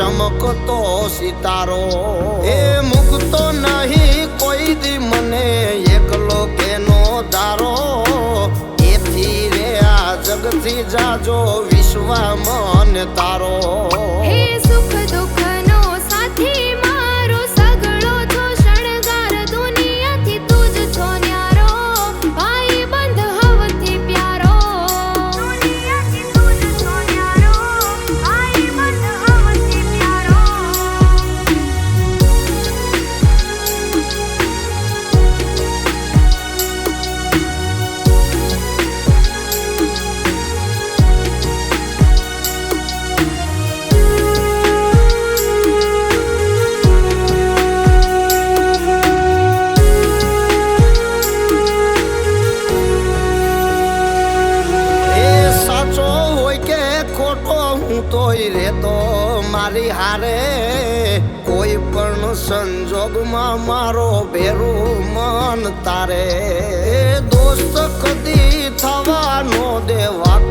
ચમકતો સિતારો. એ મુકતો નહીં, કોઈ દી મને એકલો કેનો દારો. એથી રે આ જગથી જાજો વિશ્વમાં તારો. હે તોય રેતો મારી હારે. કોઈ પણ સંજોગમાં મારો ભેરું મન તારે. દોસ્ત કદી થવાનો દેવાકો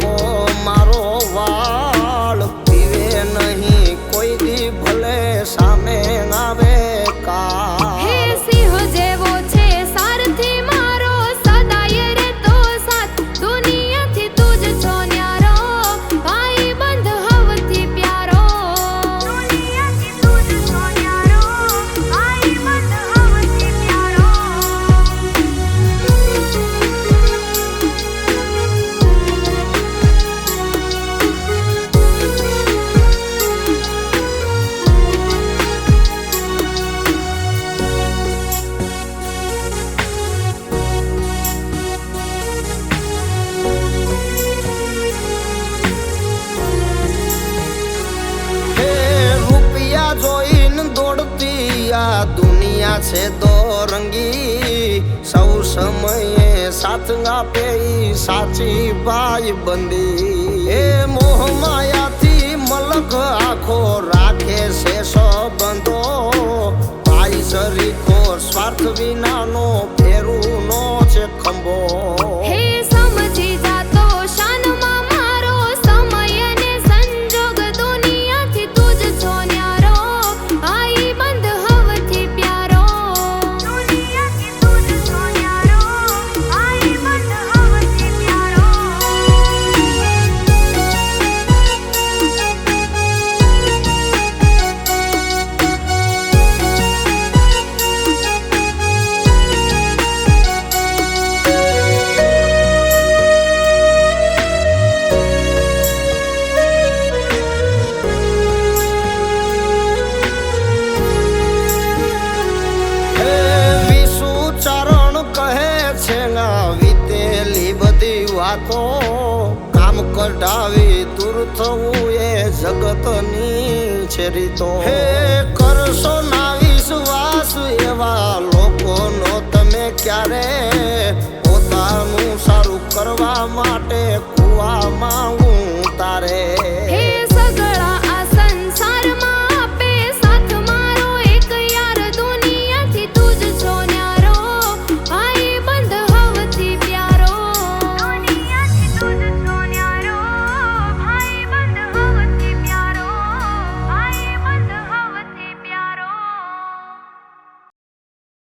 છે દોરંગી સૌ સમયે સાથ આપે સાચી ભાઈ બંદી. એ મોહ માયાથી મલક આખો રાખે છે સંબંધો. ભાઈ સરીખો સ્વાર્થ વિનાનો ફેરું નો છે ખંભો વાતો કામ કઢાવી દૂર થવું એ જગતની છે રીતો હે કરશો ના